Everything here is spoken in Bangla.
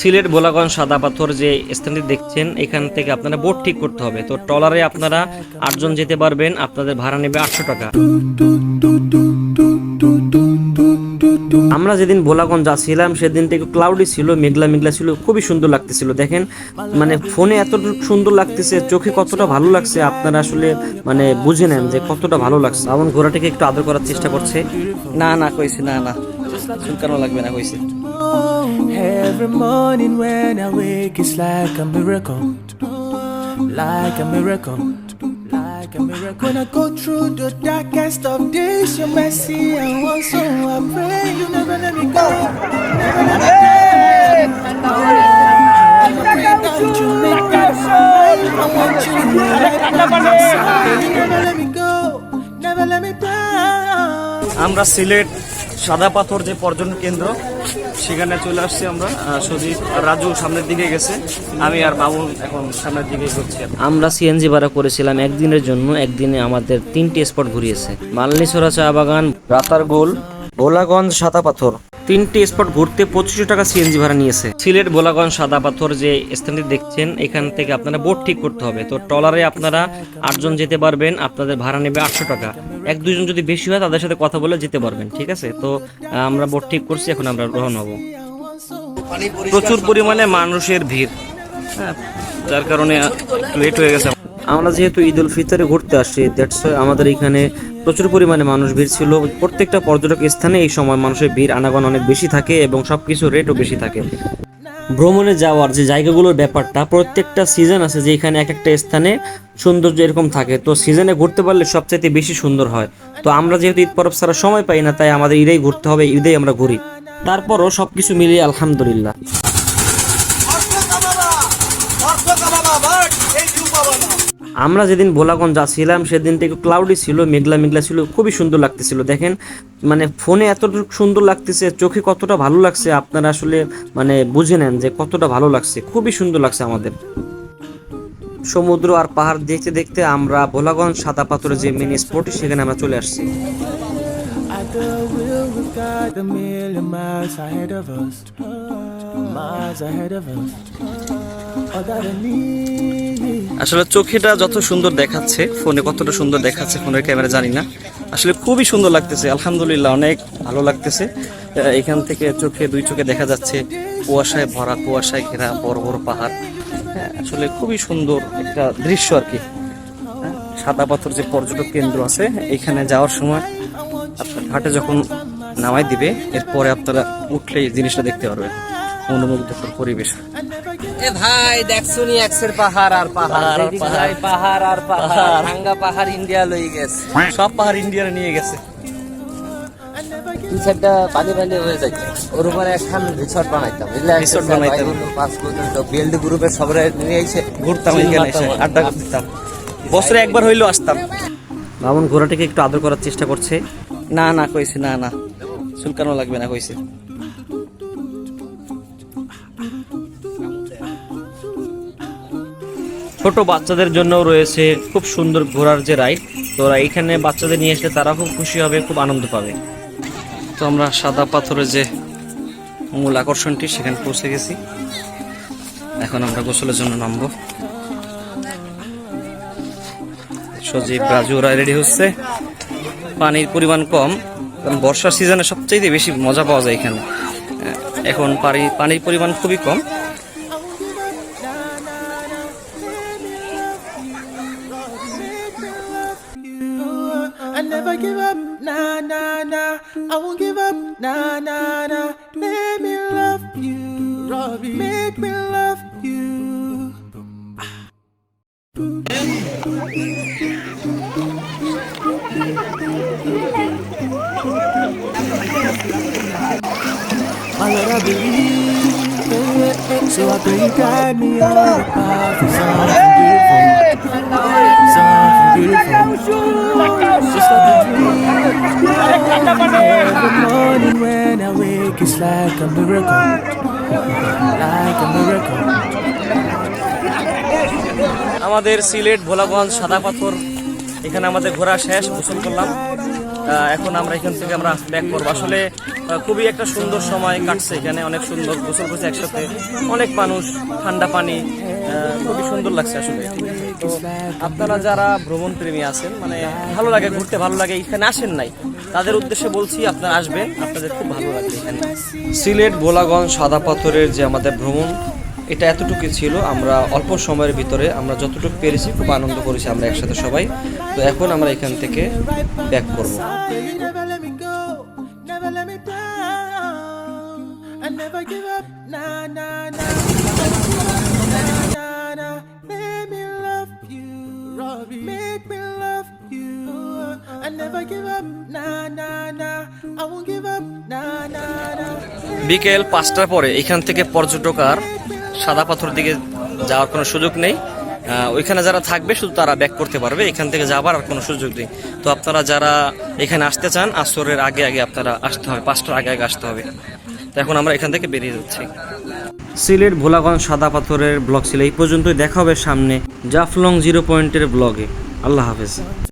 সিলেট বোলাগঞ্জ সাদা পাথর যে স্থানটি দেখছেন, এখান থেকে আপনারা বোট ঠিক করতে হবে। তো ট্রলারে আপনারা আটজন যেতে পারবেন, আপনাদের ভাড়া নেবে আটশো টাকা। আমরা যেদিন বোলাগঞ্জ যাচ্ছিলাম, সেদিন থেকে ক্লাউডি ছিল, মেঘলা মেঘলা ছিল, খুবই সুন্দর লাগতেছিল। দেখেন মানে ফোনে এতটুকু সুন্দর লাগতেছে, চোখে কতটা ভালো লাগছে, আপনারা আসলে মানে বুঝে নেন যে কতটা ভালো লাগছে। এমন ঘোড়াটিকে একটু আদর করার চেষ্টা করছে। না না, কইছে না না। চুলকানো লাগবে না কইছে Every morning when I wake, it's like a miracle. Like a miracle. Like a miracle. When I go through the darkest of days, your mercy and one so I pray you never let me go. Never let me go. I pray that you make me smile. I want you right by my side. You never let me go. Never let me down. আমরা সিলেট সাদা পাথর যে পর্যটন কেন্দ্র, সেখানে চলে আসছি আমরা। সজীব রাজু সামনের দিকে গেছে। আমি আর মামুন এখন সামনের দিকে ঘুরছি আমরা সিএনজি ভাড়া করেছিলাম একদিনের জন্য, একদিনে আমাদের তিনটি স্পট ঘুরিয়েছে। মালনীছড়া চা বাগান, রাতারগোল, ভোলাগঞ্জ সাদা পাথর। তিনটি স্পট ঘুরতে পঁচিশশো টাকা সিএনজি ভাড়া নিয়েছে। সিলেট ভোলাগঞ্জ সাদা পাথর যে স্থানটি দেখছেন, এখান থেকে আপনারা বোট ঠিক করতে হবে। তো ট্রলারে আপনারা আটজন যেতে পারবেন, আপনাদের ভাড়া নেবে আটশো টাকা। এক দুজন যদি বেশি হয়, তাদের সাথে কথা বলে যেতে পারবেন, ঠিক আছে? তো আমরা বোট ঠিক করছি, এখন আমরা গ্রহণ হব। প্রচুর পরিমাণে মানুষের ভিড় হ্যাঁ যার কারণে লেট হয়ে গেছে। আমরা যেহেতু ঈদ উল ফিতরে ঘুরতে আসি দ্যাটস আমাদের এখানে প্রচুর পরিমাণে মানুষ ভিড় ছিল। প্রত্যেকটা পর্যটক স্থানে এই সময় মানুষের ভিড়, আনাগোনা অনেক বেশি থাকে এবং সবকিছু রেটও বেশি থাকে। ভ্রমণে যাওয়ার যে জায়গাগুলোর ব্যাপারটা, প্রত্যেকটা সিজন আছে যে এখানে এক একটা স্থানে সৌন্দর্য এরকম থাকে। তো সিজনে ঘুরতে পারলে সবচাইতে বেশি সুন্দর হয়। তো আমরা যেহেতু ঈদ পরব ছাড়া সময় পাই না, তাই আমাদের ঈদেই ঘুরতে হবে, ঈদেই আমরা ঘুরি। তারপরও সবকিছু মিলিয়ে আলহামদুলিল্লাহ। আমরা যেদিন ভোলাগঞ্জ যাচ্ছিলাম, সেদিন থেকে ক্লাউডি ছিল, মেঘলা মেঘলা ছিল, খুবই সুন্দর লাগতেছিল। দেখেন মানে ফোনে এতটুকু সুন্দর লাগতেছে, চোখে কতটা ভালো লাগছে, আপনারা আসলে মানে বুঝে নেন যে কতটা ভালো লাগছে, খুবই সুন্দর লাগছে আমাদের। সমুদ্র আর পাহাড় দেখতে দেখতে আমরা ভোলাগঞ্জ সাদা পাথরের যে মিনি স্পট সেখানে আমরা চলে আসছি। I. আসলে চোখেটা যত সুন্দর দেখাচ্ছে ফোনে কতটা সুন্দর দেখাচ্ছে ফোনের ক্যামেরা জানি না। আসলে খুবই সুন্দর লাগতেছে আলহামদুলিল্লাহ অনেক ভালো লাগতেছে। এখান থেকে চোখে দুই চোখে দেখা যাচ্ছে কুয়াশায় ভরা কুয়াশায় ঘেরা বড় বড় পাহাড়। হ্যাঁ, আসলে খুবই সুন্দর একটা দৃশ্য আর কি। হ্যাঁ, সাদা পাথর যে পর্যটক কেন্দ্র আছে এখানে যাওয়ার সময় আপনার ঘাটে যখন নামাই দিবে এরপরে আপনারা উঠলে এই জিনিসটা দেখতে পারবেন। অনুমুগ্ধকর পরিবেশ। এ ভাই দেখছ নি এক্সের পাহাড় আর পাহাড়। পাহাড় পাহাড়। আর পাহাড়। ভাঙ্গা পাহাড় ইন্ডিয়া লই গেছে। সব পাহাড় ইন্ডিয়ার নিয়ে গেছে। দুই সাইডটা পানি পানি হয়ে যায়। ওর উপরে একখান রিসর্ট বানাইতাম। বুঝলে বানাইতাম। পাঁচ পর্যন্ত বিএলডি গ্রুপের সবাই নিয়ে এসে ঘুরতাম এখানে এসে আড্ডা করতাম। বছরে একবার হইলেও আসতাম। বামন ঘোড়াটিকে একটু আদর করার চেষ্টা করছে। না না কইছে না না। চুলকানো লাগবে না কইছে। ছোট বাচ্চাদের জন্য রয়েছে খুব সুন্দর ঘোরার যে রাইড। তো এখানে বাচ্চাদের নিয়ে আসলে তারা খুব খুশি হবে, খুব আনন্দ পাবে। তো আমরা সাদা পাথরের যে মূল আকর্ষণটি, সেখানে পৌঁছে গেছি। এখন আমরা গোসলের জন্য নামবো। সজীব, রাজু, ওরা রেডি হচ্ছে। পানির পরিমাণ কম, কারণ বর্ষার সিজনে সবচেয়ে বেশি মজা পাওয়া যায় এখানে। এখন পানি, পানির পরিমাণ খুবই কম। Never give up, nah, nah, nah. I won't give up, nah, nah, nah. Let me love you, Robbie. Make me love you. My Lord, I believe, so I pray you guide me on the path of morning when I wake, it's like a miracle, like a miracle. আমাদের সিলেট ভোলাগঞ্জ সাদা পাথর এখানে আমাদের ঘোরা শেষ গোসল করলাম এখন আমরা এখান থেকে আমরা ব্যাক করব আসলে খুবই একটা সুন্দর সময় কাটছে এখানে। অনেক সুন্দর গোসল করছে একসাথে। অনেক মানুষ ঠান্ডা পানি খুবই সুন্দর লাগছে আসলে। তো আপনারা যারা ভ্রমণ প্রেমী আছেন মানে ভালো লাগে ঘুরতে ভালো লাগে এখানে আসেন নাই তাদের উদ্দেশ্যে বলছি আপনারা আসবেন আপনাদের খুব ভালো লাগবে এখানে। সিলেট ভোলাগঞ্জ সাদা পাথরের যে আমাদের ভ্রমণ এটা এতটুকু ছিল। আমরা অল্প সময়ের ভিতরে আমরা যতটুকু পেরেছি খুব আনন্দ করেছি আমরা একসাথে সবাই। তো এখন আমরা এখান থেকে ব্যাক করব। Never let me down. I never give up, nah, nah, nah. Nah, nah, nah. Let me love you, make me love you. I never give up, nah, nah, nah. I won't give up, nah, nah, nah. বিকেল পাঁচটার পরে এখান থেকে পর্যটক আর সাদা পাথর দিকে যাওয়ার কোনো সুযোগ নেই ওইখানে যারা থাকবে, শুধু তারা ব্যাক করতে পারবে, এখান থেকে যাবার আর কোনো সুযোগ নেই। তো আপনারা যারা এখানে আসতে চান, আসরের আগে আগে আপনারা আসতে হবে, পাঁচটার আগে আগে আসতে হবে। তো এখন আমরা এখান থেকে বেরিয়ে যাচ্ছি। সিলেট ভোলাগঞ্জ সাদা পাথরের ব্লগ ছিল এই পর্যন্তই দেখা হবে সামনে জাফলং জিরো পয়েন্টের ব্লগে। আল্লাহ হাফেজ।